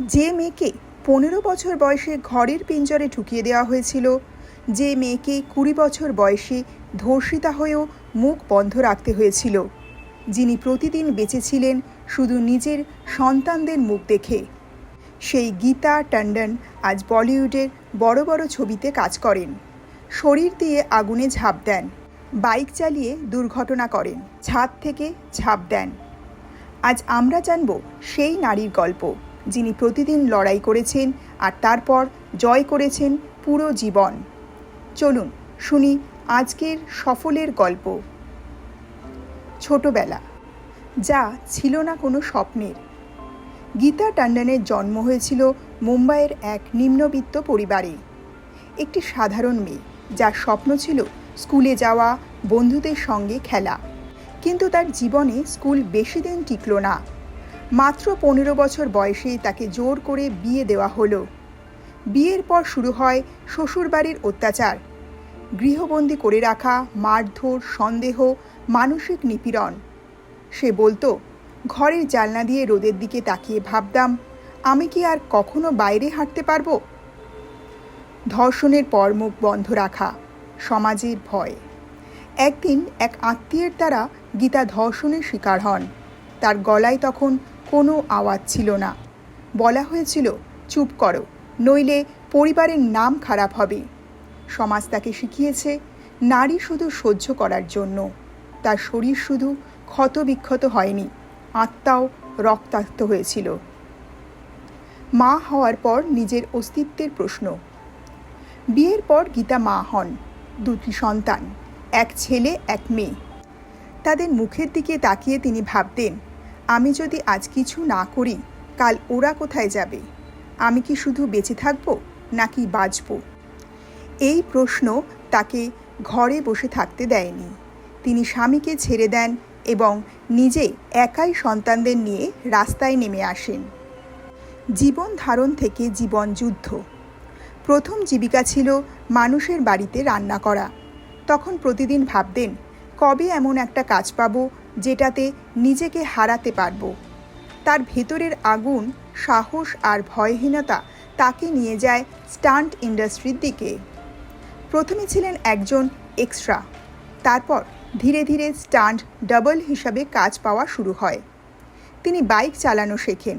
যে মেয়েকে পনেরো বছর বয়সে ঘরের পিঞ্জরে ঢুকিয়ে দেওয়া হয়েছিল, যে মেয়েকে কুড়ি বছর বয়সে ধর্ষিতা হয়েও মুখ বন্ধ রাখতে হয়েছিল। যিনি প্রতিদিন বেঁচেছিলেন শুধু নিজের সন্তানদের মুখ দেখে। সেই গীতা টন্ডন আজ বলিউডের বড় বড় ছবিতে কাজ করেন। শরীর দিয়ে আগুনে ঝাঁপ দেন, বাইক চালিয়ে দুর্ঘটনা করেন, ছাদ থেকে ঝাঁপ দেন। আজ আমরা জানব সেই নারীর গল্প। যিনি প্রতিদিন লড়াই করেছেন আর তারপর জয় করেছেন পুরো জীবন। চলুন শুনি আজকের সফলের গল্প। ছোটবেলা, যা ছিল না কোনো স্বপ্নের। গীতা টন্ডনের জন্ম হয়েছিল মুম্বাইয়ের এক নিম্নবিত্ত পরিবারে। একটি সাধারণ মেয়ে, যার স্বপ্ন ছিল স্কুলে যাওয়া, বন্ধুদের সঙ্গে খেলা। কিন্তু তার জীবনে স্কুল বেশি দিন টিকল না। মাত্র পনেরো বছর বয়সেই তাকে জোর করে বিয়ে দেওয়া হলো। বিয়ের পর শুরু হয় শ্বশুরবাড়ির অত্যাচার। গৃহবন্দী করে রাখা, মারধর, সন্দেহ, মানসিক নিপীড়ন। সে বলতো, ঘরের জানলা দিয়ে রোদের দিকে তাকিয়ে ভাবতাম, আমি কি আর কখনো বাইরে হাঁটতে পারব? ধর্ষণের পর মুখ বন্ধ রাখা, সমাজের ভয়। একদিন এক আত্মীয়ের দ্বারা গীতা ধর্ষণের শিকার হন। তার গলায় তখন কোনো আওয়াজ ছিল না। বলা হয়েছিল, চুপ করো, নইলে পরিবারের নাম খারাপ হবে। সমাজ তাকে শিখিয়েছে, নারী শুধু সহ্য করার জন্য। তার শরীর শুধু ক্ষতবিক্ষত হয়নি, আত্মাও রক্তাক্ত হয়েছিল। মা হওয়ার পর নিজের অস্তিত্বের প্রশ্ন। বিয়ের পর গীতা মা হন, দুটি সন্তান, এক ছেলে, এক মেয়ে। তাদের মুখের দিকে তাকিয়ে তিনি ভাবতেন আমি যদি আজ কিছু না করি, কাল ওরা কোথায় যাবে? আমি কি শুধু বেঁচে থাকব, নাকি বাঁচব? এই প্রশ্ন তাকে ঘরে বসে থাকতে দেয়নি। তিনি স্বামীকে ছেড়ে দেন এবং নিজে একাই সন্তানদের নিয়ে রাস্তায় নেমে আসেন। জীবন ধারণ থেকে জীবন যুদ্ধ। প্রথম জীবিকা ছিল মানুষের বাড়িতে রান্না করা। তখন প্রতিদিন ভাবতেন, কবে এমন একটা কাজ পাবো যেটাতে নিজেকে হারাতে পারব। তার ভেতরের আগুন, সাহস আর ভয়হীনতা তাকে নিয়ে যায় স্টান্ট ইন্ডাস্ট্রির দিকে। প্রথমে ছিলেন একজন এক্সট্রা, তারপর ধীরে ধীরে স্টান্ট ডাবল হিসাবে কাজ পাওয়া শুরু হয়। তিনি বাইক চালানো শেখেন।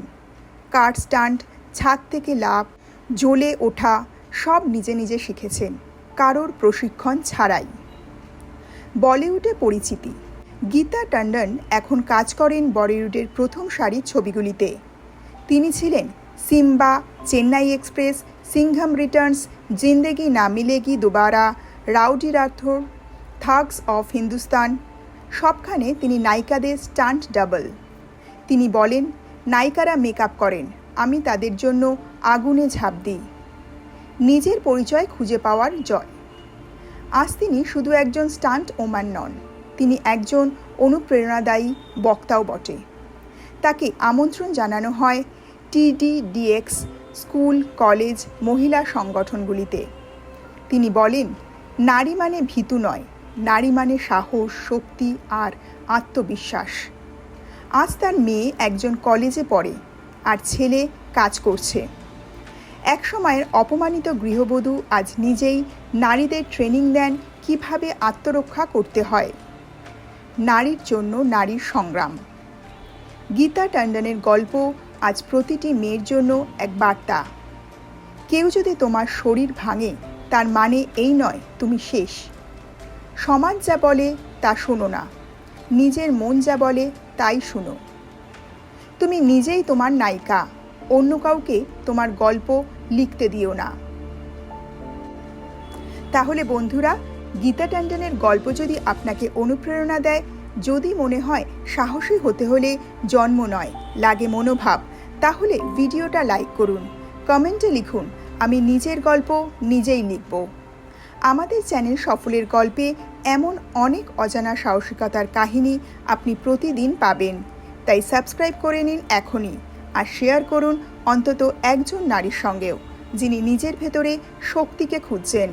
কার স্টান্ট, ছাদ থেকে লাভ জ্বলে ওঠা সব নিজে নিজে শিখেছেন, কারোর প্রশিক্ষণ ছাড়াই। বলিউডে পরিচিতি। গীতা টন্ডন এখন কাজ করেন বলিউডের প্রথম সারির ছবিগুলিতে। তিনি ছিলেন সিম্বা, চেন্নাই এক্সপ্রেস সিংঘম রিটার্নস, জিন্দেগি না মিলেগি দুবারা, রাউডি রাথোর, থাগস অফ হিন্দুস্তান, সবখানে তিনি নায়িকাদের স্টান্ট ডাবল। তিনি বলেন, নায়িকারা মেকআপ করেন, আমি তাদের জন্য আগুনে ঝাঁপ দিই। নিজের পরিচয় খুঁজে পাওয়ার জয়। আজ তিনি শুধু একজন স্টান্ট ওমান নন। তিনি একজন অনুপ্রেরণাদায়ী বক্তাও বটে। তাকে আমন্ত্রণ জানানো হয় টিডিডিএক্স স্কুল, কলেজ, মহিলা সংগঠনগুলিতে। তিনি বলেন, নারী মানে ভীতু নয়, নারী মানে সাহস, শক্তি আর আত্মবিশ্বাস। আজ তার মেয়ে একজন কলেজে পড়ে আর ছেলে কাজ করছে। এক সময়ের অপমানিত গৃহবধূ আজ নিজেই নারীদের ট্রেনিং দেন কীভাবে আত্মরক্ষা করতে হয়। নারীর জন্য নারীর সংগ্রাম। গীতা টন্ডনের গল্প আজ প্রতিটি মেয়ের জন্য এক বার্তা। কেউ যদি তোমার শরীর ভাঙে, তার মানে এই নয় তুমি শেষ। সমাজ যা বলে, তা শোনো না। নিজের মন যা বলে, তাই শুনো। তুমি নিজেই তোমার নায়িকা, অন্য কাউকে তোমার গল্প লিখতে দিও না। তাহলে বন্ধুরা গীতা ট্যান্ডনের গল্প যদি আপনাকে অনুপ্রেরণা দেয়, যদি মনে হয় সাহসী হতে হলে জন্ম নয়, লাগে মনোভাব, তাহলে ভিডিওটা লাইক করুন, কমেন্টে লিখুন, আমি নিজের গল্প নিজেই লিখব। আমাদের চ্যানেল সফলের গল্পে এমন অনেক অজানা সাহসিকতার কাহিনী আপনি প্রতিদিন পাবেন। তাই সাবস্ক্রাইব করে নিন এখনই আর শেয়ার করুন অন্তত একজন নারীর সঙ্গেও, যিনি নিজের ভেতরে শক্তিকে খুঁজছেন।